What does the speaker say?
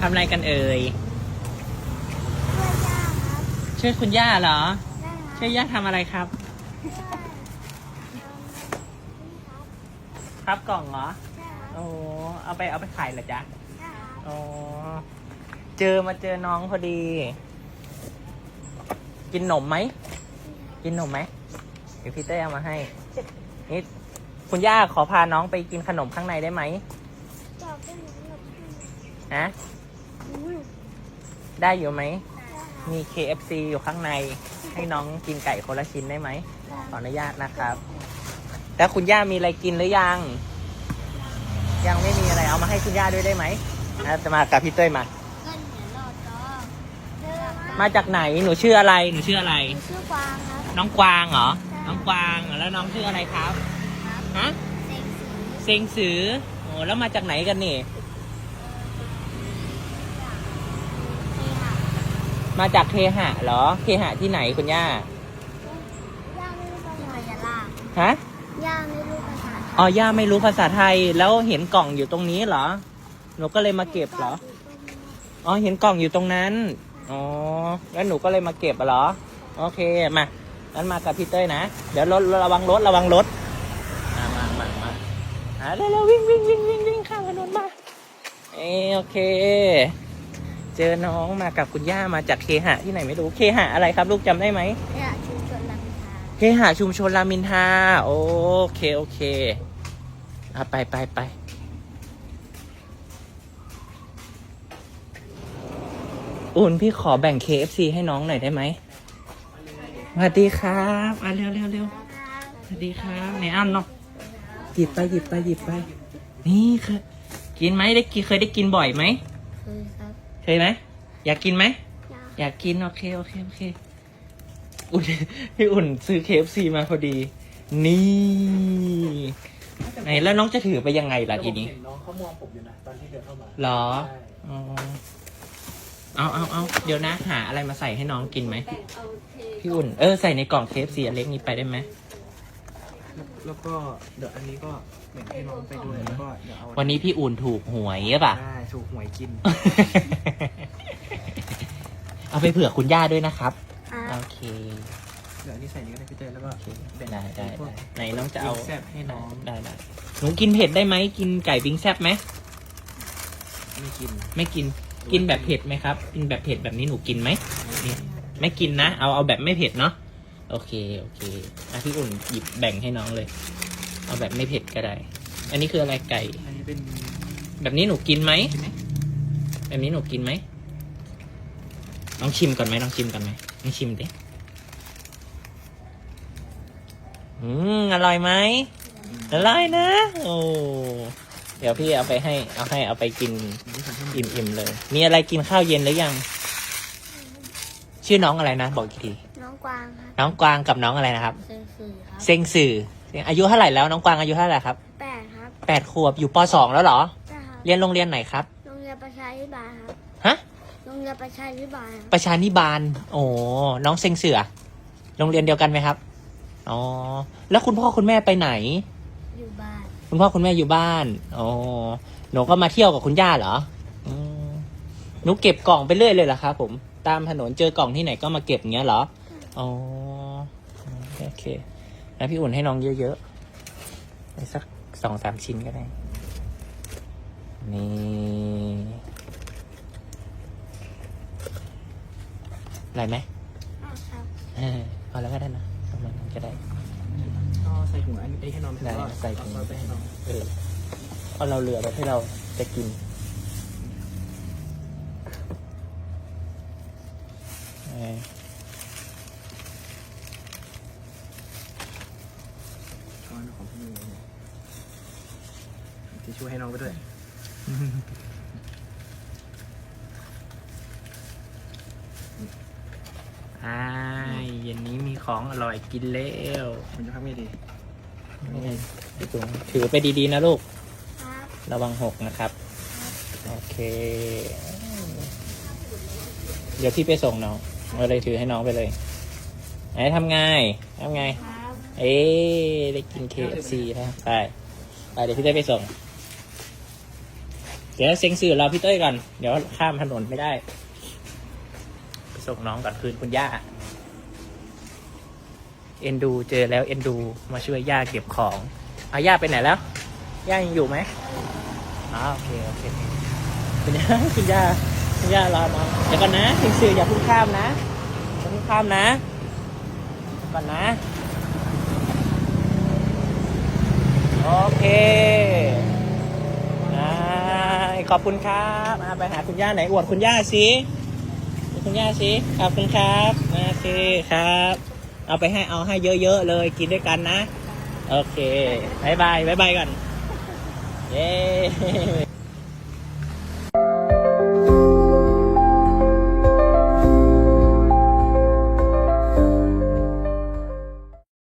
ทำอะไรกันเอ่ย ช่วยย่าครับช่วยคุณย่าเหรอได้ครับช่วยย่าทำอะไรครับ ครับกล่องเหรอ โอ้ เอาไปเอาไปขายเหรอจ๊ะอ๋อเจอมาเจอน้องพอดี กินหนมไหม กินหนมไหม เดี๋ยวพี่เต้เอามาให้ นี่คุณย่าขอพาน้องไปกินขนมข้างในได้ไหมจอบเป็นหนูหนูฮะ ได้อยู่ไหม มี KFC อยู่ข้างใน ให้น้องกินไก่คนละชิ้นได้ไหม ขออนุญาตนะครับ แล้วคุณย่ามีอะไรกินหรือยัง ยังไม่มีอะไร เอามาให้คุณย่าด้วยได้ไหมอะจะมากับพี่เต้ยมา ก็เหนือรอดจอเดินมาจากไหน หนูชื่ออะไร หนูชื่ออะไร หนูชื่อกวางครับ น้องกวางเหรอใช่น้องกวาง แล้วน้องชื่ออะไรครับ ครับ ฮะ เซ็งสีเซงสือโอ้แล้วมาจากไหนกันนี่นี่ค่ะ มาจากเคหะเหรอ เคหะที่ไหนคุณย่า ย่าไม่รู้ภาษาอย่าล่าฮะ ย่าไม่รู้ภาษาไทยอ๋อย่าไม่รู้ภาษาไทย แล้วเห็นกล่องอยู่ตรงนี้เหรอ หนูก็เลยมาเก็บเหรอ อ๋อ เห็นกล่องอยู่ตรงนั้น อ๋อ แล้วหนูก็เลยมาเก็บเหรอ โอเค มางั้นมากับพี่เต้ยนะ เดี๋ยวรถระวังรถระวังรถ มามามามาอ่าเร็วๆวิ่งวิ่งวิ่งวิ่งวิ่งข้ามถนนมา เออโอเค เจอน้องมากับคุณย่ามาจากเคหะที่ไหนไม่รู้เคหะอะไรครับ ลูกจำได้ไหมเนี่ยชุมชนลำธาเคหะชุมชนรามอินทราโอเคโอเคอะไปไปไปอุ่นพี่ขอแบ่ง KFC ให้น้องหน่อยได้ไหมสวัสดีครับอะเร็วเร็วเร็ว สวัสดีครับไหนอันเนาะหยิบไปหยิบไปหยิบไป นี่ค่ะกินไหมได้กินเคยได้กินบ่อยไหม เคย เคยไหมอยากกินไหมย่าอยากกิน โอเค โอเค โอเค อุ่นพี่อุ่นซื้อ KFC มาพอดี นี่ไหนแล้วน้องจะถือไปยังไงล่ะทีนี้แต่ผมเห็นน้องเขามองผมอยู่นะตอนที่เดินเข้ามาหรอใช่อ๋อเอาเอาเอาเดี๋ยวนะหาอะไรมาใส่ให้น้องกินไหม พี่อุ่น เออใส่ในกล่อง KFC อันเล็กนี้ไปได้ไหม แล้วแล้วก็เดี๋ยวอันนี้ก็แบ่งให้น้องไปด้วยแล้วก็เดี๋ยวเอาวันนี้พี่อุ่นถูกหวยหรือเปล่ะ ได้ถูกหวยกิน เอาไปเผื่อคุณย่าด้วยนะครับ อ่าโอเค เดี๋ยวอันนี้ใส่นี้ก็ได้พี่เต้ยแล้วก็โอเคแบ่งได้ได้พวกได้ไหนน้องจะเอาวิงแซ่บให้น้องได้ได้หนูกินเผ็ดได้ไหมกินไก่วิงแซบไหมไม่กิน ไม่กินกินแบบเผ็ดไหมครับ กินแบบเผ็ดแบบนี้หนูกินไหมเนี่ยไม่กินนะ เอาเอาแบบไม่เผ็ดเนาะ โอเค โอเคอะพี่อุ่นหยิบแบ่งให้น้องเลย เอาแบบไม่เผ็ดก็ได้ อันนี้คืออะไรไก่ อันนี้เป็นแบบนี้หนูกินไหม กินไหมแบบนี้หนูกินไหมลองชิมก่อนไหมลองชิมก่อนไหมลองชิมดิ อืม อร่อยไหมอร่อยนะ โอ้ เดี๋ยวพี่เอาไปให้ เอาให้เอาไปกินอันนี้ของท่านอิ่มๆเลย มีอะไรกินข้าวเย็นหรือยัง ชื่อน้องอะไรนะ บอกอีกทีน้องก วางครับน้องกวางกับน้องอะไรนะครับ เซ็งสีครับเซงสื่อเซ็งอายุเท่าไหร่แล้วน้องกวางอายุเท่าไหร่ครับแปดครับแปดขวบอยู่ปสองแล้วเหรอ ใช่ครับเรียนโรงเรียนไหนครับ โรงเรียนประชาธิบาลครับฮะ โรงเรียนประชาธิบาลครับประชานิบาล โอ้น้องเซงเสือ โรงเรียนเดียวกันไหมครับ อ๋อ แล้วคุณพ่อคุณแม่ไปไหน อยู่บ้านคุณพ่อคุณแม่อยู่บ้าน อ๋อ หนูก็มาเที่ยวกับคุณย่าเหรออืมหนูเก็บกล่องไปเรื่อยเลยเหรอครับผม ตามถนนเจอกล่องที่ไหนก็มาเก็บอย่างเงี้ยเหรอ อ๋อ โอเคแล้วพี่อุ่นให้น้องเยอะๆไปสักสองสามชิ้นก็ได้ นี่อะไรไหมอ้าวครับเออพอแล้วก็ได้นะประมาณนั้นก็ได้ก็ใส่ถุงอันนี้ให้น้องได้แล้วก็ใส่ถุงเอาไปให้น้องเออเอาเราเหลือไว้ให้เราจะกินเออ อนของพี่มือเนี่ยทิชชู่ให้น้องไปด้วยอ่าเย็นนี้มีของอร่อยกินแล้วมันจะพักไม่ดีนี่ไงพี่จุ๋มถือไปดีๆนะลูก ครับระวังหกนะครับ โอเค เดี๋ยวพี่ไปส่งน้องเอาเลยถือให้น้องไปเลย ไหนทำไงทำไง ครับ เอ๊ได้กิน KFC แล้วไปไปเดี๋ยวพี่ได้ไปส่ง เดี๋ยวเซ็งสื่อเราพี่เต้ยก่อน เดี๋ยวข้ามถนนไม่ได้ไปส่งน้องก่อนคืนคุณย่า เอ็นดูเจอแล้วเอ็นดูมาช่วยย่าเก็บของเอาย่าไปไหนแล้ว ย่ายังอยู่ไหมอ๋อโอเคโอเคคุณย่าคุณย่าคุณย่ารอน้องเดี๋ยวก่อนนะเซ็งสื่ออย่าเพิ่งข้ามนะอย่าเพิ่งข้ามนะก่อนนะ โอเคอ่าขอบคุณครับอ่าไปหาคุณย่าไหนอวดคุณย่าสิคุณย่าสิขอบคุณครับโอเคครับ เอาไปให้เอาให้เยอะๆเลยกินด้วยกันนะ โอเคบายบายบายบายก่อนเย้